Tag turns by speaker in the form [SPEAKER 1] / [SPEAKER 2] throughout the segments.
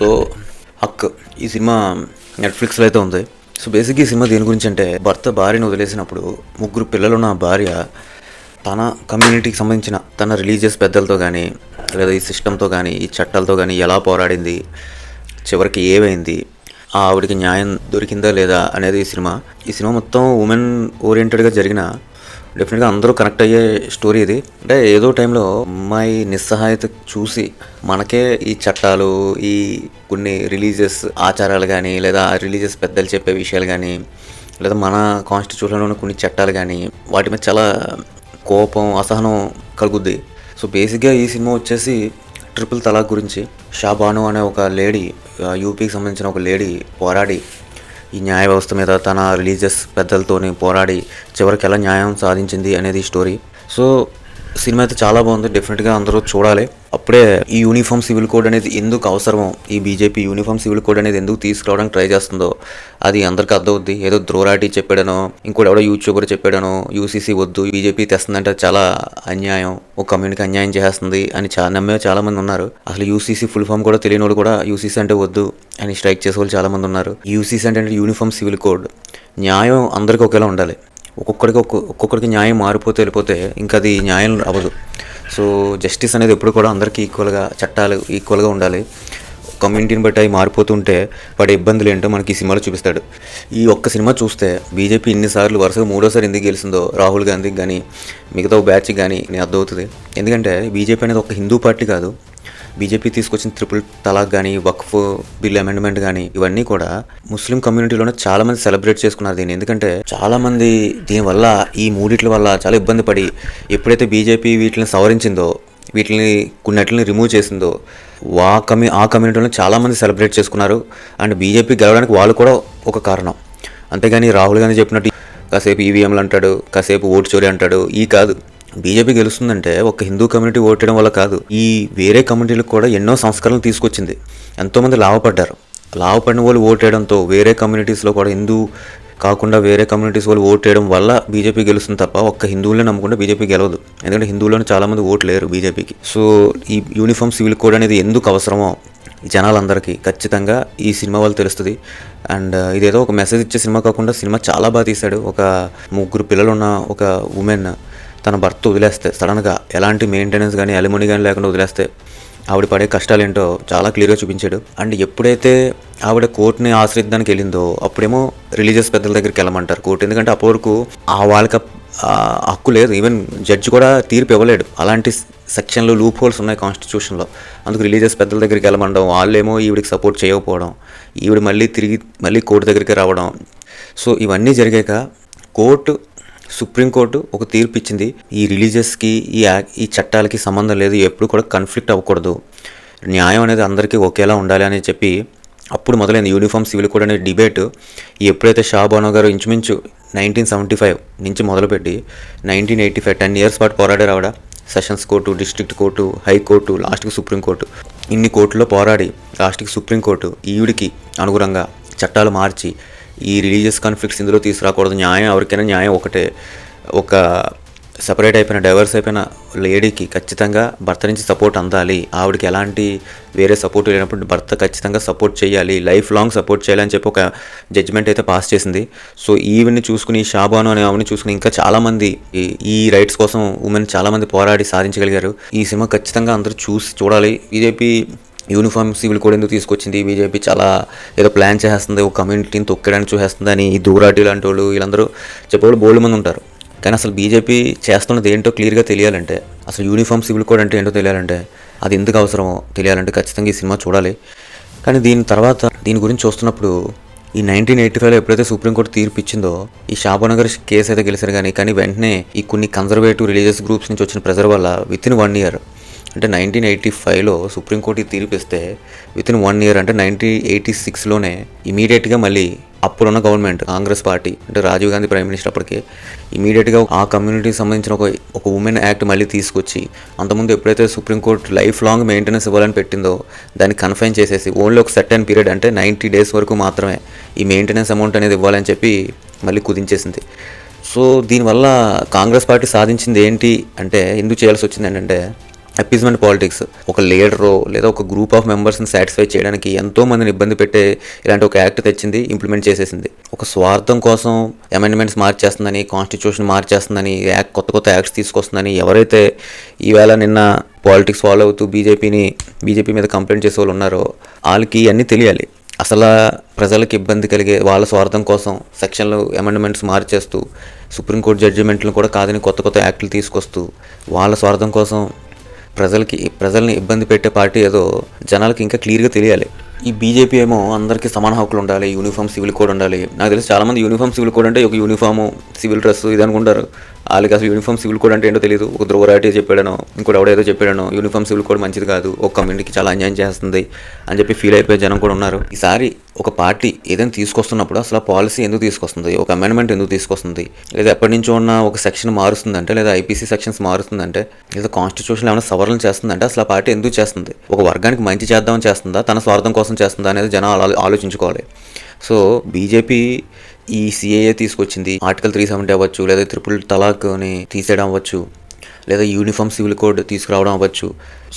[SPEAKER 1] So Haq. ఈ cinema నెట్ఫ్లిక్స్లో అయితే ఉంది. సో బేసిక్గా ఈ సినిమా దేని గురించి అంటే భర్త భార్యను వదిలేసినప్పుడు ముగ్గురు పిల్లలున్న నా భార్య తన కమ్యూనిటీకి సంబంధించిన తన రిలీజియస్ పెద్దలతో కానీ లేదా ఈ సిస్టంతో కానీ ఈ చట్టాలతో కానీ ఎలా పోరాడింది చివరికి ఏమైంది ఆ ఆవిడకి న్యాయం దొరికిందా లేదా అనేది ఈ సినిమా. ఈ సినిమా మొత్తం ఉమెన్ ఓరియంటెడ్గా జరిగిన డెఫినెట్గా అందరూ కనెక్ట్ అయ్యే స్టోరీ ఇది. అంటే ఏదో టైంలో అమ్మాయి నిస్సహాయత చూసి మనకే ఈ చట్టాలు ఈ కొన్ని రిలీజియస్ ఆచారాలు కానీ లేదా రిలీజియస్ పెద్దలు చెప్పే విషయాలు కానీ లేదా మన కాన్స్టిట్యూషన్లోని కొన్ని చట్టాలు కానీ వాటి మీద చాలా కోపం అసహనం కలుగుద్ది. సో బేసిక్గా ఈ సినిమా వచ్చేసి ట్రిపుల్ తలాక్ గురించి షాబాను అనే ఒక లేడీ యూపీకి సంబంధించిన ఒక లేడీ పోరాడి ఈ న్యాయ వ్యవస్థ మీద తన రిలీజియస్ పెద్దలతోని పోరాడి చివరికి ఎలా న్యాయం సాధించింది అనేది స్టోరీ. సో సినిమా అయితే చాలా బాగుంది. డెఫినెట్గా అందరూ చూడాలి. అప్పుడే ఈ యూనిఫామ్ సివిల్ కోడ్ అనేది ఎందుకు అవసరమో ఈ బీజేపీ యూనిఫామ్ సివిల్ కోడ్ అనేది ఎందుకు తీసుకురావడానికి ట్రై చేస్తుందో అది అందరికీ అర్థమవుద్ది. ఏదో ద్రోరాటి చెప్పాడనో ఇంకోటి ఎవడో యూట్యూబర్ చెప్పాడనో యూసీసీ వద్దు బీజేపీ తెస్తుందంటే చాలా అన్యాయం. ఒక కమ్యూనిటీకి అన్యాయం చేస్తుంది అని చాలా నమ్మే చాలా మంది ఉన్నారు. అసలు యూసీసీ ఫుల్ ఫామ్ కూడా తెలియని వాళ్ళు కూడా యూసీసీ అంటే వద్దు అని స్ట్రైక్ చేసే వాళ్ళు చాలా మంది ఉన్నారు. యూసీసీ అంటే యూనిఫామ్ సివిల్ కోడ్ న్యాయం అందరికీ ఒకేలా ఉండాలి. ఒక్కొక్కడికి ఒక్కొ ఒక్కొక్కడికి న్యాయం మారిపోతే వెళ్ళిపోతే ఇంకా అది న్యాయం అవ్వదు. సో జస్టిస్ అనేది ఎప్పుడు కూడా అందరికీ ఈక్వల్గా చట్టాలు ఈక్వల్గా ఉండాలి. కమ్యూనిటీని బట్టి అవి మారిపోతుంటే పడే ఇబ్బందులు ఏంటో మనకి ఈ సినిమాలో చూపిస్తాడు. ఈ ఒక్క సినిమా చూస్తే బీజేపీ ఇన్నిసార్లు వరుసగా మూడోసారి ఎందుకు గెలిచిందో రాహుల్ గాంధీకి కానీ మిగతా ఒక బ్యాచ్కి కానీ నేను అర్థమవుతుంది. ఎందుకంటే బీజేపీ అనేది ఒక హిందూ పార్టీ కాదు. బీజేపీ తీసుకొచ్చిన ట్రిపుల్ తలాక్ కానీ వక్ఫ్ బిల్ అమెండ్మెంట్ కానీ ఇవన్నీ కూడా ముస్లిం కమ్యూనిటీలోనే చాలా మంది సెలబ్రేట్ చేసుకున్నారు దీన్ని. ఎందుకంటే చాలా మంది దీనివల్ల ఈ మూడిట్ల వల్ల చాలా ఇబ్బంది పడి ఎప్పుడైతే బీజేపీ వీటిని సవరించిందో వీటిని కొన్నిటిని రిమూవ్ చేసిందో వా కమ్యూ ఆ కమ్యూనిటీలో చాలామంది సెలబ్రేట్ చేసుకున్నారు. అండ్ బీజేపీ గెలవడానికి వాళ్ళు కూడా ఒక కారణం. అంతేగాని రాహుల్ గాంధీ చెప్పినట్టు కాసేపు ఈవీఎంలు అంటాడు కాసేపు ఓటు చోరీ అంటాడు ఈ కాదు. బీజేపీ గెలుస్తుందంటే ఒక హిందూ కమ్యూనిటీ ఓటేయడం వల్ల కాదు. ఈ వేరే కమ్యూనిటీలకు కూడా ఎన్నో సంస్కరణలు తీసుకొచ్చింది. ఎంతోమంది లాభపడ్డారు. లాభపడిన వాళ్ళు ఓటేయడంతో వేరే కమ్యూనిటీస్లో కూడా హిందూ కాకుండా వేరే కమ్యూనిటీస్ వాళ్ళు ఓటేయడం వల్ల బీజేపీ గెలుస్తుంది తప్ప ఒక్క హిందువులనే నమ్ముకుంటే బీజేపీ గెలవదు. ఎందుకంటే హిందువులను చాలామంది ఓట్లు లేరు బీజేపీకి. సో ఈ యూనిఫామ్ సివిల్ కోడ్ అనేది ఎందుకు అవసరమో జనాలందరికీ ఖచ్చితంగా ఈ సినిమా వాళ్ళు తెలుస్తుంది. అండ్ ఇదేదో ఒక మెసేజ్ ఇచ్చే సినిమా కాకుండా సినిమా చాలా బాగా తీశాడు. ఒక ముగ్గురు పిల్లలు ఉన్న ఒక ఉమెన్ తన భర్త వదిలేస్తే సడన్గా ఎలాంటి మెయింటెనెన్స్ కానీ అలిమనీ కానీ లేకుండా వదిలేస్తే ఆవిడ పడే కష్టాలు ఏంటో చాలా క్లియర్గా చూపించాడు. అండ్ ఎప్పుడైతే ఆవిడ కోర్టుని ఆశ్రయించడానికి వెళ్ళిందో అప్పుడేమో రిలీజియస్ పెద్దల దగ్గరికి వెళ్ళమంటారు కోర్టు. ఎందుకంటే అప్పటి వరకు ఆ వాళ్ళకి హక్కు లేదు. ఈవెన్ జడ్జి కూడా తీర్పు ఇవ్వలేడు. అలాంటి సెక్షన్లు లూప్ హోల్స్ ఉన్నాయి కాన్స్టిట్యూషన్లో. అందుకు రిలీజియస్ పెద్దల దగ్గరికి వెళ్ళమండం వాళ్ళేమో ఈవిడికి సపోర్ట్ చేయకపోవడం ఈవిడ మళ్ళీ తిరిగి మళ్ళీ కోర్టు దగ్గరికి రావడం. సో ఇవన్నీ జరిగాక కోర్టు సుప్రీంకోర్టు ఒక తీర్పు ఇచ్చింది. ఈ రిలీజియస్కి ఈ ఈ చట్టాలకి సంబంధం లేదు. ఎప్పుడు కూడా కన్ఫ్లిక్ట్ అవ్వకూడదు. న్యాయం అనేది అందరికీ ఒకేలా ఉండాలి అని చెప్పి అప్పుడు మొదలైంది. యూనిఫామ్ సివిల్ కోడ్ అనే డిబేట్ ఎప్పుడైతే షాబానో గారు ఇంచుమించు నైన్టీన్ సెవెంటీ ఫైవ్ నుంచి మొదలుపెట్టి nineteen eighty five ten years పాటు పోరాడారు ఆవిడ. Sessions court district court high court లాస్ట్కి సుప్రీంకోర్టు ఇన్ని కోర్టులో పోరాడి లాస్ట్కి సుప్రీంకోర్టు ఈవిడికి అనుగుణంగా చట్టాలు మార్చి ఈ రిలీజియస్ కాన్ఫ్లిక్ట్స్ ఇందులో తీసుకురాకూడదు. న్యాయం ఎవరికైనా న్యాయం ఒకటే. ఒక సపరేట్ అయిపోయిన డైవర్స్ అయిపోయిన లేడీకి ఖచ్చితంగా భర్త నుంచి సపోర్ట్ అందాలి. ఆవిడకి ఎలాంటి వేరే సపోర్ట్ లేనప్పుడు భర్త ఖచ్చితంగా సపోర్ట్ చేయాలి. లైఫ్ లాంగ్ సపోర్ట్ చేయాలి అని చెప్పి ఒక జడ్జిమెంట్ అయితే పాస్ చేసింది. సో ఈవిని చూసుకుని షాబాను అనే ఆవిని చూసుకుని ఇంకా చాలామంది ఈ- ఈ రైట్స్ కోసం ఉమెన్ చాలామంది పోరాడి సాధించగలిగారు. ఈ సినిమా ఖచ్చితంగా అందరూ చూసి చూడాలి. బీజేపీ యూనిఫామ్ సివిల్ కోడ్ ఎందుకు తీసుకొచ్చింది? బీజేపీ చాలా ఏదో ప్లాన్ చేస్తుంది ఒక కమ్యూనిటీని తొక్కడానికి చూసేస్తుంది అని ఈ దూరాటి లాంటి వాళ్ళు వీళ్ళందరూ చెప్పేవాళ్ళు బోల్డ్ మంది ఉంటారు. కానీ అసలు బీజేపీ చేస్తున్నది ఏంటో క్లియర్గా తెలియాలంటే అసలు యూనిఫామ్ సివిల్ కోడ్ అంటే ఏంటో తెలియాలంటే అది ఎందుకు అవసరమో తెలియాలంటే ఖచ్చితంగా ఈ సినిమా చూడాలి. కానీ దీని తర్వాత దీని గురించి చూస్తున్నప్పుడు ఈ నైన్టీన్ ఎయిటీ ఫైవ్లో ఎప్పుడైతే సుప్రీంకోర్టు తీర్పు ఇచ్చిందో ఈ షాబానగర్ కేసు అయితే గెలిచారు కానీ కానీ వెంటనే ఈ కొన్ని కన్జర్వేటివ్ రిలీజియస్ గ్రూప్స్ నుంచి వచ్చిన ప్రెజర్ వల్ల విత్ ఇన్ వన్ ఇయర్ అంటే నైన్టీన్ ఎయిటీ ఫైవ్లో సుప్రీంకోర్టు తీర్పు ఇస్తే విత్ ఇన్ వన్ ఇయర్ అంటే నైన్టీన్ ఎయిటీ సిక్స్లోనే ఇమీడియట్గా మళ్ళీ అప్పుడున్న గవర్నమెంట్ కాంగ్రెస్ పార్టీ అంటే రాజీవ్ గాంధీ ప్రైమ్ మినిస్టర్ అప్పటికే ఇమీడియట్గా ఆ కమ్యూనిటీకి సంబంధించిన ఒక ఒక ఉమెన్ యాక్ట్ మళ్ళీ తీసుకొచ్చి అంతకుముందు ఎప్పుడైతే సుప్రీంకోర్టు లైఫ్ లాంగ్ మెయింటెనెన్స్ ఇవ్వాలని పెట్టిందో దాన్ని కన్ఫైన్ చేసేసి ఓన్లీ ఒక సెట్ అండ్ పీరియడ్ అంటే నైంటీ డేస్ వరకు మాత్రమే ఈ మెయింటెనెన్స్ అమౌంట్ అనేది ఇవ్వాలని చెప్పి మళ్ళీ కుదించేసింది. సో దీనివల్ల కాంగ్రెస్ పార్టీ సాధించింది ఏంటి అంటే ఎందుకు చేయాల్సి వచ్చింది ఏంటంటే అపీజ్మెంట్ పాలిటిక్స్ ఒక లీడరో లేదా ఒక గ్రూప్ ఆఫ్ మెంబర్స్ని సాటిస్ఫై చేయడానికి ఎంతో మందిని ఇబ్బంది పెట్టే ఇలాంటి ఒక యాక్ట్ తెచ్చింది ఇంప్లిమెంట్ చేసేసింది. ఒక స్వార్థం కోసం అమెండ్మెంట్స్ మార్చేస్తుందని కాన్స్టిట్యూషన్ మార్చేస్తుందని యాక్ట్ కొత్త కొత్త యాక్ట్స్ తీసుకొస్తుందని ఎవరైతే ఈవేళ నిన్న పాలిటిక్స్ ఫాలో అవుతూ బీజేపీని బీజేపీ మీద కంప్లైంట్ చేసే వాళ్ళు ఉన్నారో వాళ్ళకి అన్నీ తెలియాలి. అసలు ప్రజలకు ఇబ్బంది కలిగే వాళ్ళ స్వార్థం కోసం సెక్షన్లు అమెండ్మెంట్స్ మార్చేస్తూ సుప్రీంకోర్టు జడ్జిమెంట్లను కూడా కాదని కొత్త కొత్త యాక్టులు తీసుకొస్తూ వాళ్ళ స్వార్థం కోసం ప్రజలకి ప్రజల్ని ఇబ్బంది పెట్టే పార్టీ ఏదో జనాలకి ఇంకా క్లియర్గా తెలియాలి. ఈ బీజేపీ ఏమో అందరికీ సమాన హక్కులు ఉండాలి యూనిఫామ్ సివిల్ కోడ్ ఉండాలి. నాకు తెలిసి చాలామంది యూనిఫామ్ సివిల్ కోడ్ అంటే ఒక యూనిఫామ్ సివిల్ డ్రెస్ ఇది అనుకుంటారు. వాళ్ళకి అసలు యూనిఫామ్ సివిల్ కోడ్ అంటే ఏంటో తెలియదు ఒక ధ్రువరాటి చెప్పాడనో ఇంకోటి ఎవడేదో చెప్పాడనో యూనిఫామ్ సివిల్ కోడ్ మంచిది కాదు. ఒక కమ్యూనిటీకి చాలా అన్యాయం చేస్తుంది అని చెప్పి ఫీల్ అయిపోయే జనం కూడా ఉన్నారు. ఈసారి ఒక పార్టీ ఏదైనా తీసుకొస్తున్నప్పుడు అసలు ఆ పాలసీ ఎందుకు తీసుకొస్తుంది? ఒక అమెండ్మెంట్ ఎందుకు తీసుకొస్తుంది? లేదా ఎప్పటి నుంచో ఉన్న ఒక సెక్షన్ మారుస్తుందంటే లేదా ఐపీసీ సెక్షన్స్ మారుస్తుందంటే లేదా కాన్స్టిట్యూషన్ ఏమైనా సవరణ చేస్తుందంటే అసలు ఆ పార్టీ ఎందుకు చేస్తుంది? ఒక వర్గానికి మంచి చేద్దామని చేస్తుందా? తన స్వార్థం కోసం చేస్తుందా అనేది జనాలు ఆలోచించుకోవాలి. సో బీజేపీ ఈ సిఏఏ తీసుకొచ్చింది. ఆర్టికల్ త్రీ సెవెంటీ అవ్వచ్చు లేదా త్రిపుల్ తలాక్ని తీసేయడం అవ్వచ్చు. లేదా యూనిఫామ్ సివిల్ కోడ్ తీసుకురావడం అవ్వచ్చు.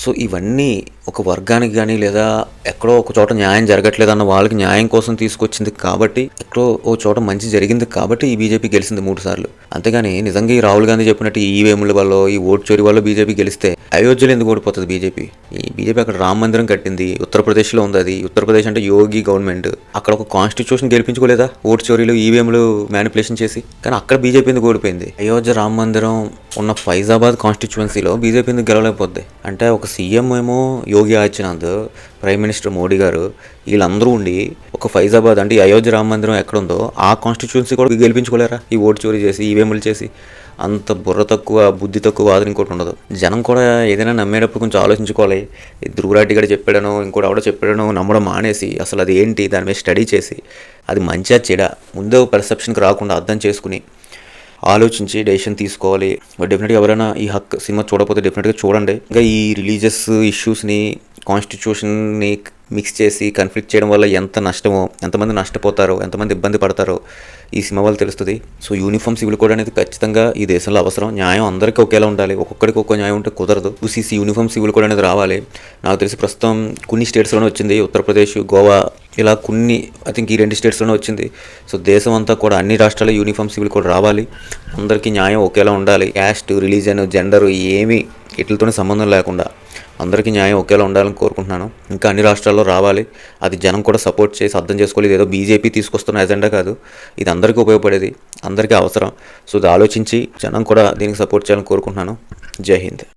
[SPEAKER 1] సో ఇవన్నీ ఒక వర్గానికి కానీ లేదా ఎక్కడో ఒక చోట న్యాయం జరగట్లేదు అన్న వాళ్ళకి న్యాయం కోసం తీసుకొచ్చింది కాబట్టి ఎక్కడో ఓ చోట మంచి జరిగింది కాబట్టి ఈ బీజేపీ గెలిచింది మూడు సార్లు. అంతేగాని నిజంగా ఈ రాహుల్ గాంధీ చెప్పినట్టు ఈ ఈవీఎంల వల్ల ఈ ఓటు చోరీ వల్ల బీజేపీ గెలిస్తే అయోధ్యలో ఎందుకు ఓడిపోతుంది బీజేపీ? ఈ బీజేపీ అక్కడ రామ మందిరం కట్టింది ఉత్తరప్రదేశ్లో ఉంది అది. ఉత్తరప్రదేశ్ అంటే యోగి గవర్నమెంట్. అక్కడ ఒక కాన్స్టిట్యూషన్ గెలిపించుకోలేదా ఓటు చోరీలు ఈవీఎంలు మ్యానిపులేషన్ చేసి? కానీ అక్కడ బీజేపీ ఎందుకు ఓడిపోయింది? అయోధ్య రామ మందిరం ఉన్న ఫైజాబాద్ కాన్స్టిట్యువెన్సీలో బీజేపీ ఎందుకు గెలవలేకపోద్ది అంటే ఒక సీఎం ఏమో యోగి ఆదిత్యనాథ్ ప్రైమ్ మినిస్టర్ మోడీ గారు వీళ్ళందరూ ఉండి ఒక ఫైజాబాద్ అంటే అయోధ్య రామ మందిరం ఎక్కడుందో ఆ కాన్స్టిట్యువెన్సీ కూడా గెలిపించుకోలేరా? ఈ ఓటు చోరీ చేసి ఈవేములు చేసి? అంత బుర్ర తక్కువ బుద్ధి తక్కువ వాదన ఇంకోటి ఉండదు. జనం కూడా ఏదైనా నమ్మేటప్పుడు కొంచెం ఆలోచించుకోవాలి. ధ్రువరాటి గారు చెప్పాడనో ఇంకోటి ఆవిడ చెప్పాడనో నమ్మడం మానేసి అసలు అది ఏంటి? దాని మీద స్టడీ చేసి అది మంచిగా చెడ? ముందే పర్సెప్షన్కి రాకుండా అర్థం చేసుకుని ఆలోచించి డెసిషన్ తీసుకోవాలి. డెఫినెట్గా ఎవరైనా ఈ హక్ సినిమా చూడకపోతే డెఫినెట్గా చూడండి. ఇంకా ఈ రిలీజియస్ ఇష్యూస్ని కాన్స్టిట్యూషన్ని మిక్స్ చేసి కన్ఫ్లిక్ట్ చేయడం వల్ల ఎంత నష్టమో ఎంతమంది నష్టపోతారో ఎంతమంది ఇబ్బంది పడతారో ఈ సినిమా వల్ల తెలుస్తుంది. సో యూనిఫామ్ సివిల్ కోడ్ అనేది ఖచ్చితంగా ఈ దేశంలో అవసరం. న్యాయం అందరికీ ఒకేలా ఉండాలి. ఒక్కొక్కడికి ఒక్కో న్యాయం ఉంటే కుదరదు. యూసీసీ యూనిఫామ్ సివిల్ కోడ్ అనేది రావాలి. నాకు తెలిసి ప్రస్తుతం కొన్ని స్టేట్స్లోనే వచ్చింది. ఉత్తరప్రదేశ్ గోవా ఇలా కొన్ని ఐ థింక్ ఈ రెండు స్టేట్స్లోనే వచ్చింది. సో దేశం అంతా కూడా అన్ని రాష్ట్రాల్లో యూనిఫామ్ సివిల్ కోడ్ రావాలి. అందరికీ న్యాయం ఒకేలా ఉండాలి. క్యాస్ట్ రిలీజన్ జెండర్ ఏమీ వీటితోనే సంబంధం లేకుండా. అందరికీ న్యాయం ఒకేలా ఉండాలని కోరుకుంటున్నాను. ఇంకా అన్ని రాష్ట్రాల్లో రావాలి. అది జనం కూడా సపోర్ట్ చేసి అర్థం చేసుకోవాలి ఇది ఏదో బీజేపీ తీసుకొస్తున్న ఎజెండా కాదు. ఇది అందరికీ ఉపయోగపడేది. అందరికీ అవసరం. సో ఇది ఆలోచించి జనం కూడా దీనికి సపోర్ట్ చేయాలని కోరుకుంటున్నాను. జై హింద్.